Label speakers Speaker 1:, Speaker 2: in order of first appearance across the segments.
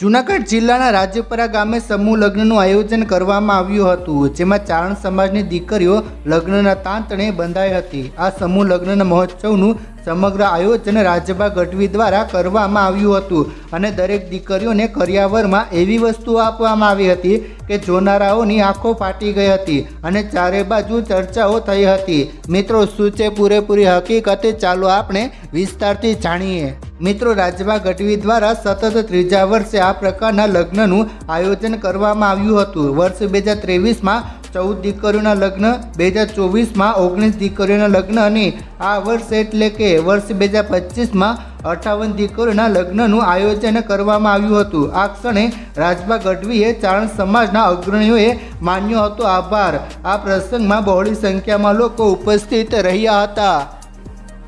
Speaker 1: જૂનાગઢ જિલ્લાના રાજ્યપરા ગામે સમૂહ લગ્નનું આયોજન કરવામાં આવ્યું હતું, જેમાં ચારણ સમાજની દીકરીઓ લગ્નના તાંતણે બંધાઈ હતી. આ સમૂહ લગ્નના મહોત્સવનું સમગ્ર આયોજન રાજભા ગઢવી દ્વારા કરવામાં આવ્યું હતું અને દરેક દીકરીઓને કરિયાવરમાં એવી વસ્તુઓ આપવામાં આવી હતી કે જોનારાઓની આંખો ફાટી ગઈ હતી અને ચારે બાજુ ચર્ચાઓ થઈ હતી. મિત્રો છે પૂરેપૂરી હકીકતે? ચાલો આપણે વિસ્તારથી જાણીએ. મિત્રો રાજભા ગઢવી દ્વારા સતત ત્રીજા વર્ષે આ પ્રકારના લગ્નનું આયોજન કરવામાં આવ્યું હતું. વર્ષ બે હજાર ત્રેવીસમાં ચૌદ દીકરીઓના લગ્ન, બે હજાર ચોવીસમાં ઓગણીસ દીકરીઓના લગ્ન અને આ વર્ષ એટલે કે વર્ષ બે હજાર પચીસમાં અઠાવન દીકરીઓના લગ્નનું આયોજન કરવામાં આવ્યું હતું. આ ક્ષણે રાજભા ગઢવીએ ચારણ સમાજના અગ્રણીઓએ માન્યો હતો આભાર. આ પ્રસંગમાં બહોળી સંખ્યામાં લોકો ઉપસ્થિત રહ્યા હતા.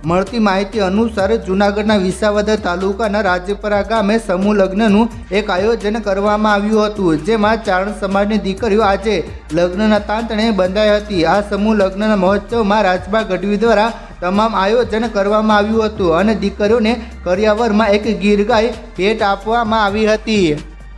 Speaker 1: મળતી માહિતી અનુસાર જૂનાગઢના વિસાવદર તાલુકાના રાજપરા ગામે સમૂહ લગ્નનું એક આયોજન કરવામાં આવ્યું હતું, જેમાં ચારણ સમાજની દીકરીઓ આજે લગ્નના તાંતણે બંધાઈ હતી. આ સમૂહ લગ્નના મહોત્સવમાં રાજભા ગઢવી દ્વારા તમામ આયોજન કરવામાં આવ્યું હતું અને દીકરીઓને કરિયાવરમાં એક ગીર ગાય ભેટ આપવામાં આવી હતી.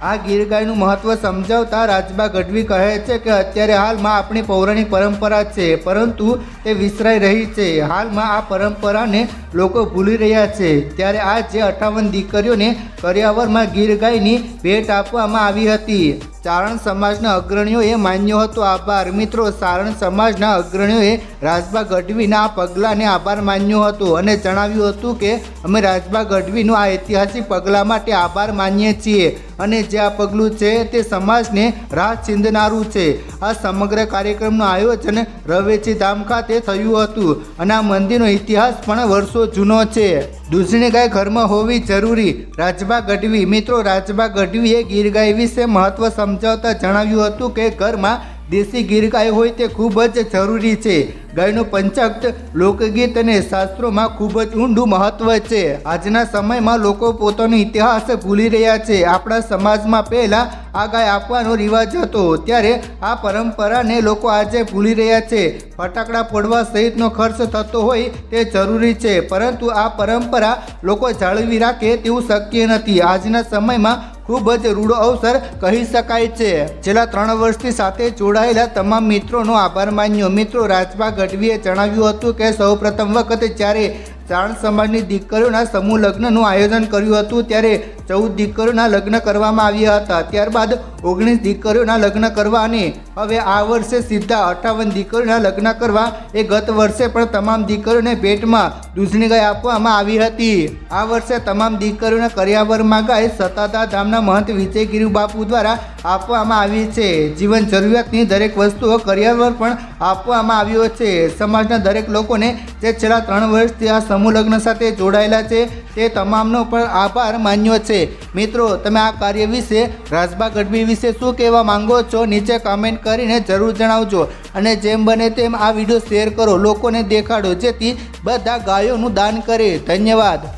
Speaker 1: આ ગીર ગાયનું મહત્વ સમજાવતા રાજબા ગઢવી કહે છે કે અત્યારે હાલમાં આપણી પૌરાણિક પરંપરા છે, પરંતુ તે વિસરાઈ રહી છે. હાલમાં આ પરંપરાને લોકો ભૂલી રહ્યા છે. ત્યારે આ જે અઠાવન દીકરીઓને કરિયાવરમાં ગીર ગાયની ભેટ આપવામાં આવી હતી. ચારણ સમાજના અગ્રણીઓએ માન્યો હતો. આભાર. મિત્રો ચારણ સમાજના અગ્રણીઓએ રાજભા ગઢવીના આ પગલાંને આભાર માન્યો હતો અને જણાવ્યું હતું કે, અમે રાજભા ગઢવીનું આ ઐતિહાસિક પગલાં માટે આભાર માનીએ છીએ અને જે આ પગલું છે તે સમાજને રાહ ચીંધનારું છે. આ સમગ્ર કાર્યક્રમનું આયોજન રવેચી ધામ ખાતે થયું હતું અને આ મંદિરનો ઇતિહાસ પણ વર્ષો જૂનો છે. દૂધની ગાય ઘરમાં હોવી જરૂરી. રાજભા ગઢવી. મિત્રો રાજબા ગઢવીએ ગીર ગાય વિશે મહત્વ સમજાવતા જણાવ્યું હતું કે ઘરમાં દેશી ગીર ગાય હોય તે ખૂબ જ જરૂરી છે. ગાયનું પંચક્ત લોકગીત અને શાસ્ત્રોમાં ખૂબ જ ઊંડું મહત્વ છે. આજના સમયમાં લોકો પોતાનો ઇતિહાસ ભૂલી રહ્યા છે. આપણા સમાજમાં પહેલાં આ ગાય આપવાનો રિવાજ હતો. ત્યારે આ પરંપરાને લોકો આજે ભૂલી રહ્યા છે. ફટાકડા ફોડવા સહિતનો ખર્ચ થતો હોય તે જરૂરી છે. પરંતુ આ પરંપરા લોકો જાળવી રાખે તેવું શક્ય નથી. આજના સમયમાં ખૂબ જ રૂડો અવસર કહી શકાય છે. છેલ્લા ત્રણ વર્ષથી સાથે જોડાયેલા તમામ મિત્રોનો આભાર માન્યો. મિત્રો રાજભા ગઢવીએ જણાવ્યું હતું કે સૌ પ્રથમ વખત જ્યારે ચારણ સમાજની દીકરીઓના સમૂહ લગ્નનું આયોજન કર્યું હતું. ત્યારે ચૌદ દીકરીઓના લગ્ન કરવામાં આવ્યા હતા. ત્યારબાદ ઓગણીસ દીકરીઓના લગ્ન કરવા અને હવે આ વર્ષે સીધા અઠાવન દીકરીઓના લગ્ન કરવા એ ગત વર્ષે પણ તમામ દીકરીઓને ભેટમાં દૂધની ગાય આપવામાં આવી હતી. આ વર્ષે તમામ દીકરીઓને કર્યાવરમાં ગાય સતાતા ધામના મહંત વિજયગીરી બાપુ દ્વારા આપવામાં આવી છે. જીવન જરૂરિયાતની દરેક વસ્તુઓ કરિયાવર પણ આપવામાં આવ્યો છે. સમાજના દરેક લોકોને જે છેલ્લા ત્રણ વર્ષથી આ સમૂહ લગ્ન સાથે જોડાયેલા છે. તે તમામનો પણ આભાર માન્યો છે. મિત્રો, તમે આ કાર્ય વિશે રાજબા ગઢવી વિશે શું કહેવા માંગો છો? નીચે કમેન્ટ કરીને જરૂર જણાવજો. અને જેમ બને તેમ આ વીડિયો શેર કરો. લોકોને દેખાડો. જેથી બધા ગાયોનું દાન કરે. ધન્યવાદ.